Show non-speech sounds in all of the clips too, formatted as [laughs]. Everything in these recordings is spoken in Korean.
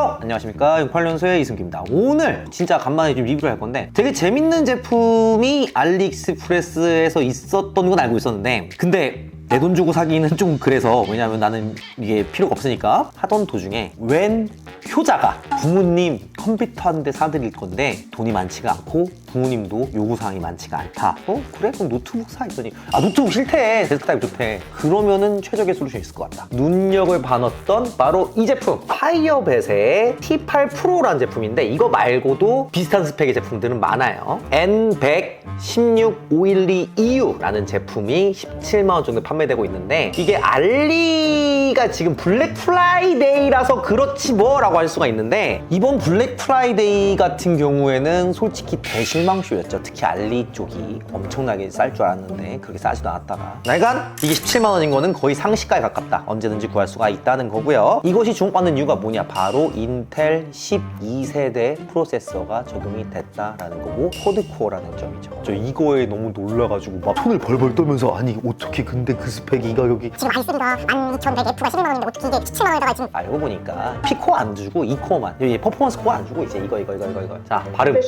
안녕하세요. 안녕하십니까. 68년소의 이승기입니다. 오늘 진짜 간만에 좀 리뷰를 할 건데 되게 재밌는 제품이 알리익스프레스에서 있었던 건 알고 있었는데 근데 내 돈 주고 사기는 좀 그래서 왜냐면 나는 이게 필요가 없으니까 하던 도중에 웬 효자가 부모님 컴퓨터 한 대 사드릴 건데 돈이 많지가 않고 부모님도 요구사항이 많지가 않다. 어? 그래? 그럼 노트북 사 했더니 아 노트북 싫대. 데스크탑이 좋대. 그러면은 최적의 솔루션이 있을 것 같다. 눈력을 반었던 바로 이 제품. 파이어벳의 T8 프로라는 제품인데 이거 말고도 비슷한 스펙의 제품들은 많아요. N100 16512EU라는 제품이 17만원 정도 판매되고 있는데 이게 알리가 지금 블랙 프라이데이라서 그렇지 뭐라고 할 수가 있는데 이번 블랙 프라이데이 같은 경우에는 솔직히 대실망쇼였죠. 특히 알리 쪽이 엄청나게 쌀 줄 알았는데 그렇게 싸지도 않았다가. 나간 이게 17만원인 거는 거의 상시가에 가깝다. 언제든지 구할 수가 있다는 거고요. 이것이 주목받는 이유가 뭐냐? 바로 인텔 12세대 프로세서가 적용이 됐다라는 거고 코드코어라는 점이죠 저 이거에 너무 놀라가지고 막 손을 벌벌 떨면서 아니 어떻게 근데 그 스펙이 이 가격이 지금 i3가 12,100F가 11만 원인데 어떻게 이게 17만 원에다가 지금 알고 보니까 P코어 안 주고 E코어만 여기 퍼포먼스 코어 안 주고 이제 이거 이거 이거 이거 이거. 자 발음.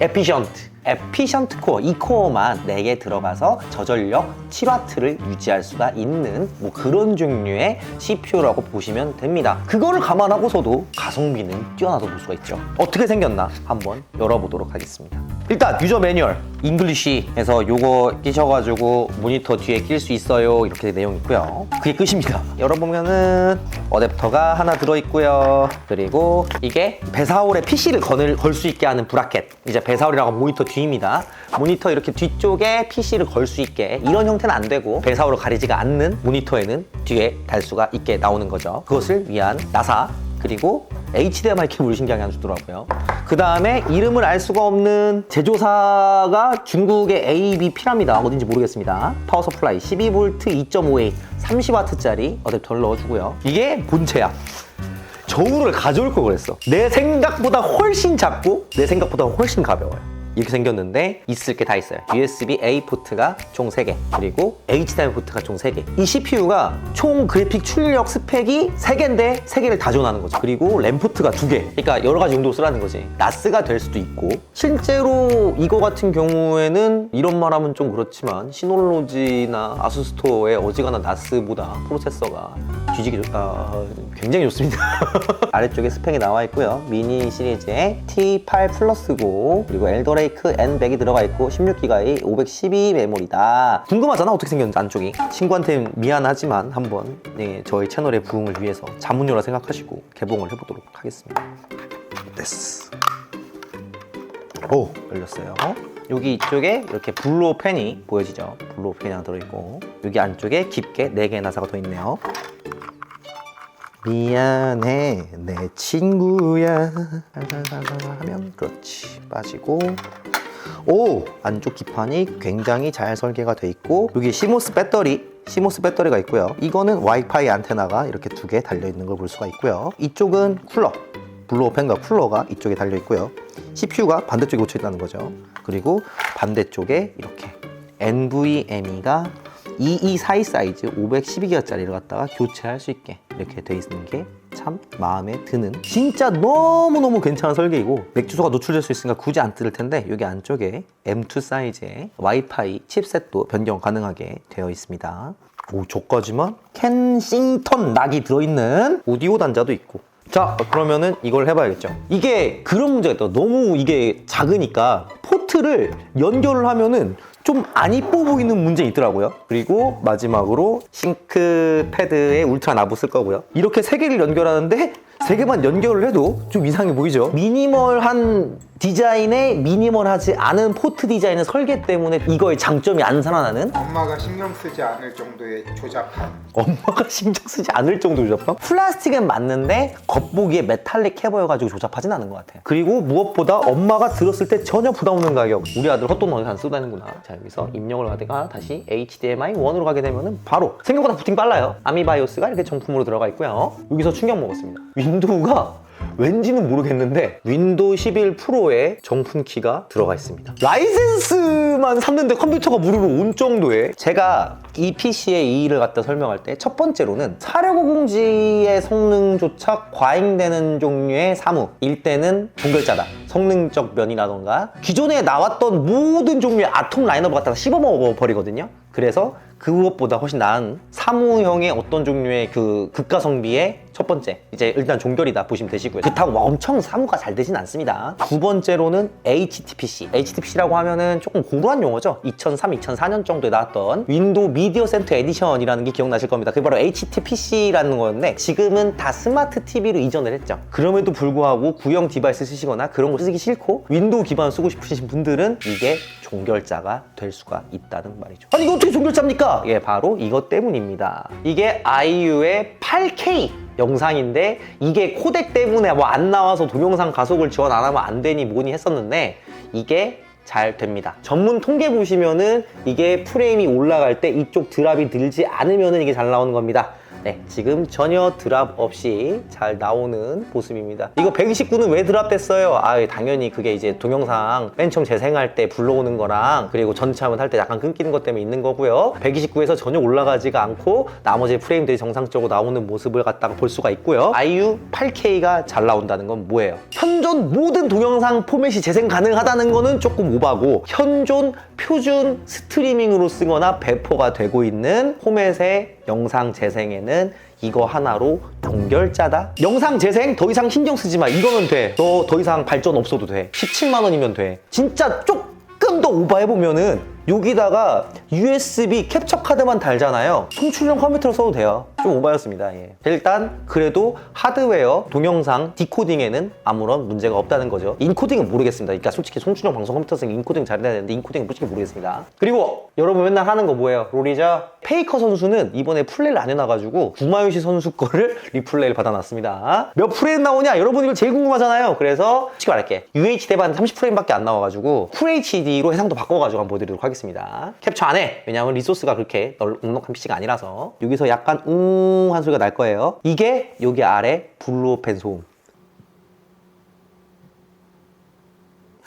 에피션트 에피션트 코어 이 코어만 4개 들어가서 저전력 7W를 유지할 수가 있는 뭐 그런 종류의 CPU라고 보시면 됩니다. 그거를 감안하고서도 가성비는 뛰어나다 볼 수가 있죠. 어떻게 생겼나 한번 열어보도록 하겠습니다 일단 유저 매뉴얼. 잉글리시에서 요거 끼셔가지고 모니터 뒤에 낄 수 있어요. 이렇게 내용 있고요. 그게 끝입니다. 열어보면은 어댑터가 하나 들어있고요. 그리고 이게 배사홀에 PC를 걸 수 있게 하는 브라켓. 이제 배사홀이라고 모니터 뒤입니다. 모니터 이렇게 뒤쪽에 PC를 걸 수 있게. 이런 형태는 안 되고 배사홀로 가리지가 않는 모니터에는 뒤에 달 수가 있게 나오는 거죠. 그것을 위한 나사 그리고 HDMI 케이블을 신기하게 하나 주더라고요. 그 다음에 이름을 알 수가 없는 제조사가 중국의 ABP랍니다. 어딘지 모르겠습니다. 파워 서플라이 12V 2.5A 30W짜리 어댑터를 넣어주고요. 이게 본체야. 저울을 가져올 걸 그랬어. 내 생각보다 훨씬 작고 내 생각보다 훨씬 가벼워요. 이렇게 생겼는데 있을 게 다 있어요. USB-A 포트가 총 3개, 그리고 HDMI 포트가 총 3개. 이 CPU가 총 그래픽 출력 스펙이 3개인데 3개를 다 지원하는 거죠. 그리고 램 포트가 2개. 그러니까 여러 가지 용도로 쓰라는 거지. 나스가 될 수도 있고 실제로 이거 같은 경우에는 이런 말 하면 좀 그렇지만 시놀로지나 아수스토어의 어지간한 나스보다 프로세서가 뒤지기 좋, 아, 굉장히 좋습니다. [laughs] 아래쪽에 스펙이 나와 있고요. 미니 시리즈의 T8 플러스고 그리고 엘더레 이크 N100이 들어가 있고 16기가의 512 메모리다. 궁금하잖아 어떻게 생겼는지 안쪽이. 친구한테 미안하지만 한번 네, 저희 채널의 부흥을 위해서 자문료라 생각하시고 개봉을 해보도록 하겠습니다. 됐어. 오 열렸어요. 여기 이쪽에 이렇게 블루어 펜이 보여지죠. 블루어 펜이 하나 들어있고 여기 안쪽에 깊게 4개의 나사가 더 있네요. 미안해 내 친구야. 살살살살 하면 그렇지 빠지고 오 안쪽 기판이 굉장히 잘 설계가 돼 있고 여기 시모스 배터리 시모스 배터리가 있고요 이거는 와이파이 안테나가 이렇게 두 개 달려 있는 걸 볼 수가 있고요 이쪽은 쿨러 블루오펜과 쿨러가 이쪽에 달려 있고요 CPU가 반대쪽에 놓쳐 있다는 거죠 그리고 반대쪽에 이렇게 NVMe가 2242 사이즈 512기가짜리를 갖다가 교체할 수 있게 이렇게 돼 있는 게 참 마음에 드는 진짜 너무너무 괜찮은 설계이고 맥 주소가 노출될 수 있으니까 굳이 안 뜯을 텐데 여기 안쪽에 M2 사이즈의 와이파이 칩셋도 변경 가능하게 되어 있습니다. 오 저까지만? 켄싱턴 낙이 들어있는 오디오 단자도 있고. 자 그러면은 이걸 해봐야겠죠. 이게 그런 문제가 있다. 너무 이게 작으니까 포트를 연결을 하면은 좀 안 이뻐 보이는 문제 있더라고요. 그리고 마지막으로 싱크 패드에 울트라 나부 쓸 거고요. 이렇게 세 개를 연결하는데 세 개만 연결을 해도 좀 이상해 보이죠 미니멀한 디자인에 미니멀하지 않은 포트 디자인의 설계 때문에 이거의 장점이 안 살아나는 엄마가 신경 쓰지 않을 정도의 조잡함. 엄마가 [laughs] 신경 쓰지 않을 정도 조잡함? 플라스틱은 맞는데 겉보기에 메탈릭해 보여가지고 조잡하진 않은 것 같아요. 그리고 무엇보다 엄마가 들었을 때 전혀 부담 없는 가격. 우리 아들 헛돈 어디 안 쓰고 다니는구나. 자 여기서 입력을 하다가 다시 HDMI 1으로 가게 되면 은 바로 생각보다 부팅 빨라요. 아미바이오스가 이렇게 정품으로 들어가 있고요. 여기서 충격 먹었습니다. 윈 도우가 왠지는 모르겠는데 윈도우 11 프로에 정품 키가 들어가 있습니다. 라이센스만 샀는데 컴퓨터가 무료로 온 정도에 제가 이 PC의 이의를 갖다 설명할 때 첫 번째로는 4650G의 성능조차 과잉되는 종류의 사무 일대는 동결자다. 성능적 면이라던가 기존에 나왔던 모든 종류의 아톰 라인업을 갖다가 씹어먹어 버리거든요. 그래서 그것보다 훨씬 나은 사무형의 어떤 종류의 그 극가 성비의 첫 번째 이제 일단 종결이다 보시면 되시고요. 그렇다고 막 엄청 사무가 잘 되진 않습니다. 두 번째로는 HTPC HTPC라고 하면은 조금 고루한 용어죠. 2003, 2004년 정도에 나왔던 윈도우 미디어 센터 에디션이라는 게 기억나실 겁니다. 그게 바로 HTPC라는 거였는데 지금은 다 스마트 TV로 이전을 했죠. 그럼에도 불구하고 구형 디바이스 쓰시거나 그런 거 쓰기 싫고 윈도우 기반 쓰고 싶으신 분들은 이게 종결자가 될 수가 있다는 말이죠. 아니 이거 어떻게 종결자입니까? 예 바로 이것 때문입니다. 이게 IU의 8K 영상인데 이게 코덱 때문에 뭐 안 나와서 동영상 가속을 지원 안 하면 안 되니 뭐니 했었는데 이게 잘 됩니다. 전문 통계 보시면은 이게 프레임이 올라갈 때 이쪽 드랍이 들지 않으면은 이게 잘 나오는 겁니다. 네, 지금 전혀 드랍 없이 잘 나오는 모습입니다. 이거 129는 왜 드랍됐어요? 아, 당연히 그게 이제 동영상 맨 처음 재생할 때 불러오는 거랑 그리고 화면 할때 약간 끊기는 것 때문에 있는 거고요. 129에서 전혀 올라가지가 않고 나머지 프레임들이 정상적으로 나오는 모습을 갖다가 볼 수가 있고요. IU 8K가 잘 나온다는 건 뭐예요? 현존 모든 동영상 포맷이 재생 가능하다는 거는 조금 오바고 현존 표준 스트리밍으로 쓰거나 배포가 되고 있는 포맷의 영상 재생에는 이거 하나로 동결자다. 영상 재생 더 이상 신경 쓰지 마. 이거면 돼. 너 더 이상 발전 없어도 돼. 17만 원이면 돼. 진짜 조금 더 오버해 보면은 여기다가 USB 캡처 카드만 달잖아요. 송출형 컴퓨터로 써도 돼요. 좀 오바였습니다. 예. 일단 그래도 하드웨어 동영상 디코딩에는 아무런 문제가 없다는 거죠. 인코딩은 모르겠습니다. 그러니까 솔직히 송출형 방송 컴퓨터 쓰기 인코딩 잘해야 되는데 인코딩은 솔직히 모르겠습니다. 그리고 여러분 맨날 하는 거 뭐예요? 롤이죠. 페이커 선수는 이번에 플레이를 안 해놔가지고 구마요시 선수 거를 [laughs] 리플레이를 받아놨습니다. 몇 프레임 나오냐? 여러분 이거 제일 궁금하잖아요. 그래서 솔직히 말할게. UH 대반 30프레임밖에 안 나와가지고 FHD로 해상도 바꿔가지고 한번 보여드리도록 하겠습니다. 캡처 안 해. 왜냐하면 리소스가 그렇게 널- 넉넉한 PC가 아니라서 여기서 약간 웅한 소리가 날 거예요. 이게 여기 아래 블루오펜 소음.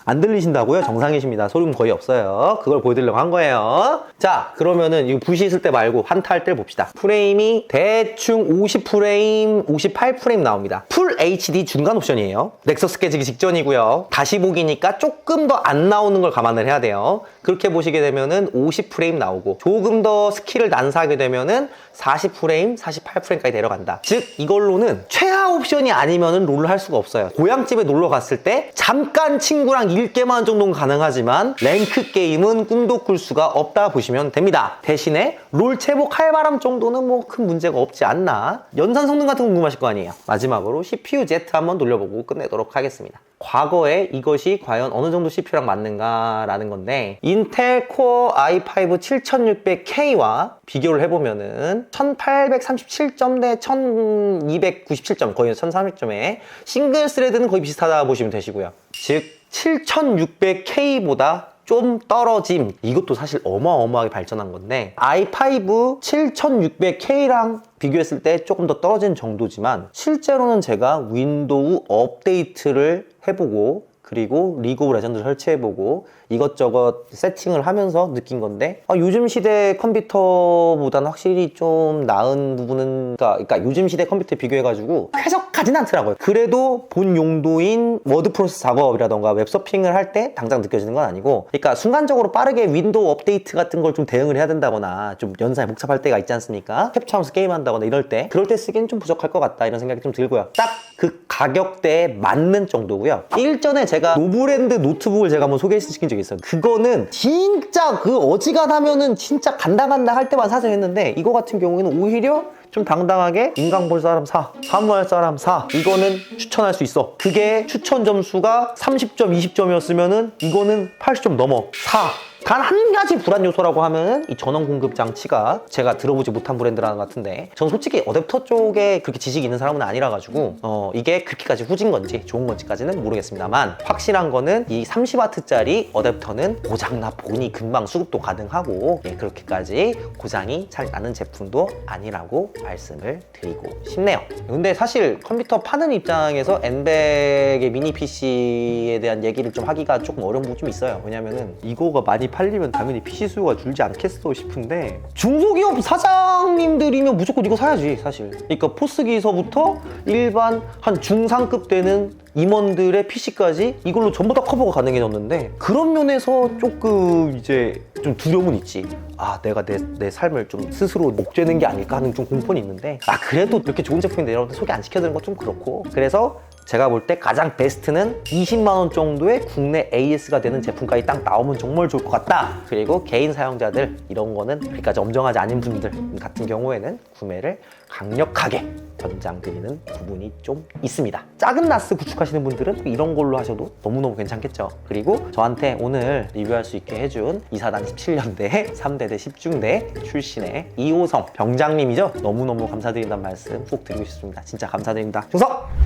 안 들리신다고요? 정상이십니다. 소름 거의 없어요. 그걸 보여드리려고 한 거예요. 자, 그러면은 이거 부시 있을 때 말고 한타 할 때를 봅시다. 프레임이 대충 50프레임, 58프레임 나옵니다. 풀 HD 중간 옵션이에요. 넥서스 깨지기 직전이고요. 다시 보기니까 조금 더 안 나오는 걸 감안을 해야 돼요. 그렇게 보시게 되면은 50프레임 나오고 조금 더 스킬을 난사하게 되면은 40프레임, 48프레임까지 내려간다. 즉 이걸로는 최하 옵션이 아니면은 롤을 할 수가 없어요. 고향집에 놀러 갔을 때 잠깐 친구랑 일게만 정도는 가능하지만 랭크 게임은 꿈도 꿀 수가 없다 보시면 됩니다. 대신에 롤 채복 칼바람 정도는 뭐 큰 문제가 없지 않나. 연산 성능 같은 거 궁금하실 거 아니에요. 마지막으로 CPU Z 한번 돌려보고 끝내도록 하겠습니다. 과거에 이것이 과연 어느 정도 CPU랑 맞는가라는 건데 인텔 코어 i5 7600K와 비교를 해보면은 1837점 대 1297점 거의 1300점에 싱글 스레드는 거의 비슷하다 보시면 되시고요. 즉 7600K보다 좀 떨어짐. 이것도 사실 어마어마하게 발전한 건데 i5 7600K랑 비교했을 때 조금 더 떨어진 정도지만 실제로는 제가 윈도우 업데이트를 해보고 그리고 리그 오브 레전드를 설치해보고 이것저것 세팅을 하면서 느낀 건데 아, 요즘 시대 컴퓨터보다는 확실히 좀 나은 부분은 그러니까, 그러니까 요즘 시대 컴퓨터에 비교해가지고 쾌적하진 않더라고요. 그래도 본 용도인 워드 프로세스 작업이라던가 웹서핑을 할 때 당장 느껴지는 건 아니고 그러니까 순간적으로 빠르게 윈도우 업데이트 같은 걸 좀 대응을 해야 된다거나 좀 연산이 복잡할 때가 있지 않습니까? 캡처하면서 게임한다거나 이럴 때 그럴 때 쓰기엔 좀 부족할 것 같다 이런 생각이 좀 들고요. 딱 그 가격대에 맞는 정도고요. 일전에 제가 노브랜드 노트북을 제가 한번 소개시킨 적이 있어요. 그거는 진짜 그 어지간하면은 진짜 간다 간다 할 때만 사서 했는데 이거 같은 경우에는 오히려 좀 당당하게 인강 볼 사람 사 사무할 사람 사. 이거는 추천할 수 있어. 그게 추천 점수가 30점 20점이었으면 은 이거는 80점 넘어. 사 단 한 가지 불안 요소라고 하면 이 전원 공급 장치가 제가 들어보지 못한 브랜드라는 것 같은데 전 솔직히 어댑터 쪽에 그렇게 지식이 있는 사람은 아니라 가지고 어 이게 그렇게까지 후진 건지 좋은 건지까지는 모르겠습니다만 확실한 거는 이 30W짜리 어댑터는 고장나 보니 금방 수급도 가능하고 예, 그렇게까지 고장이 잘 나는 제품도 아니라고 말씀을 드리고 싶네요. 근데 사실 컴퓨터 파는 입장에서 엔백의 미니 PC에 대한 얘기를 좀 하기가 조금 어려운 부분이 좀 있어요. 왜냐면은 이거가 많이 팔리면 당연히 PC 수요가 줄지 않겠어 싶은데 중소기업 사장님들이면 무조건 이거 사야지 사실. 그러니까 포스기서부터 일반 한 중상급 되는 임원들의 PC까지 이걸로 전부 다 커버가 가능해졌는데 그런 면에서 조금 이제 좀 두려움은 있지. 아 내가 내, 내 삶을 좀 스스로 목죄는 게 아닐까 하는 좀 공포는 있는데 아 그래도 이렇게 좋은 제품인데 여러분들 소개 안 시켜드리는 건 좀 그렇고 그래서 제가 볼 때 가장 베스트는 20만 원 정도의 국내 AS가 되는 제품까지 딱 나오면 정말 좋을 것 같다. 그리고 개인 사용자들 이런 거는 그렇게까지 엄정하지 않은 분들 같은 경우에는 구매를 강력하게 권장드리는 부분이 좀 있습니다. 작은 나스 구축하시는 분들은 이런 걸로 하셔도 너무너무 괜찮겠죠. 그리고 저한테 오늘 리뷰할 수 있게 해준 이사단 17년대 3대대 10중대 출신의 이호성 병장님이죠. 너무너무 감사드린다는 말씀 꼭 드리고 싶습니다. 진짜 감사드립니다. 충성!